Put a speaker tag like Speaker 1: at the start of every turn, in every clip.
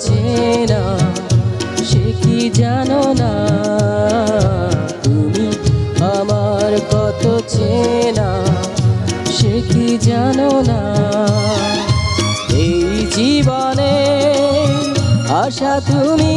Speaker 1: চেনা, সে কি জানো না? তুমি আমার কত চেনা, সে কি জানো না? এই জীবনে আশা তুমি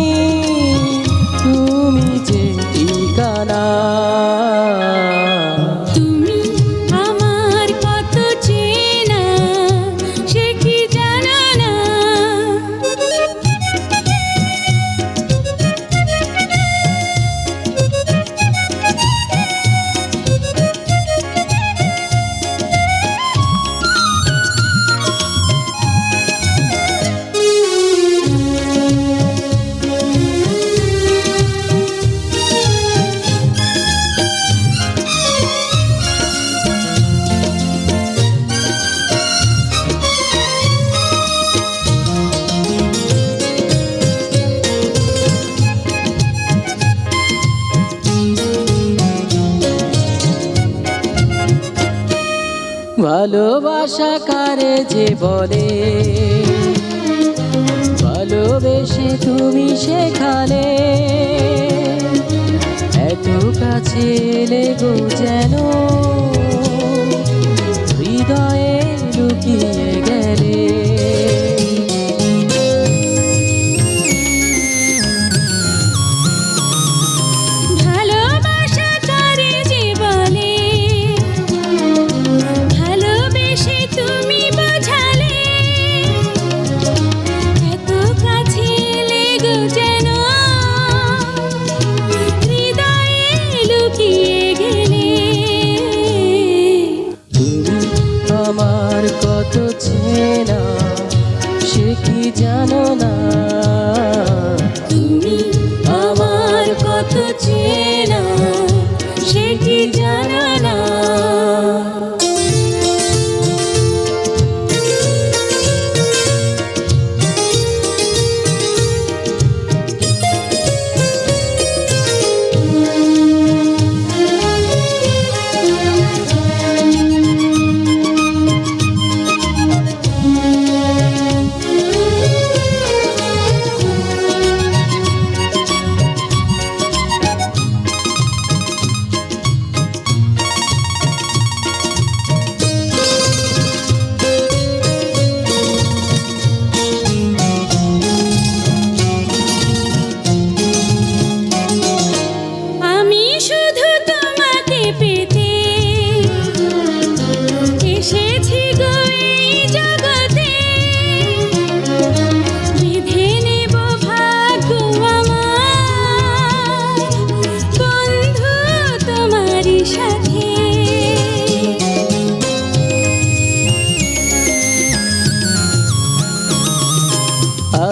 Speaker 1: ভালোবাসা কারে যে বলে? ভালোবেসে তুমি সেখানে। এত কাছে লেগো যেন হৃদয়ে লুকিয়ে আমার কত চেনা সে কি জানো না?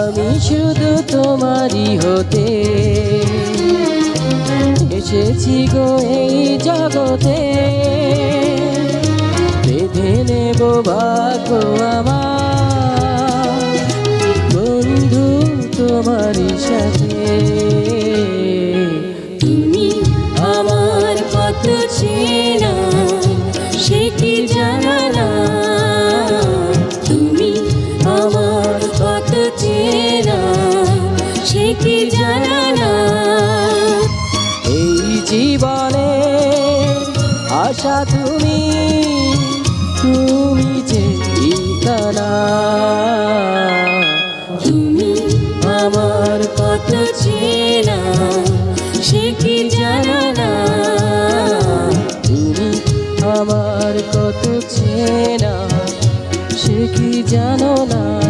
Speaker 2: আমি শুধু তোমারই
Speaker 1: হতে এসেছি গো এই জগতে। বেঁধে নেব ভাগ্য আমার। বন্ধু তোমারই সাথে। আশা তুমি তুমি যে ঠিকানা।
Speaker 2: তুমি আমার কত চেনা, সে কি জানো না?
Speaker 1: তুমি আমার কত চেনা, সে কি জানো না?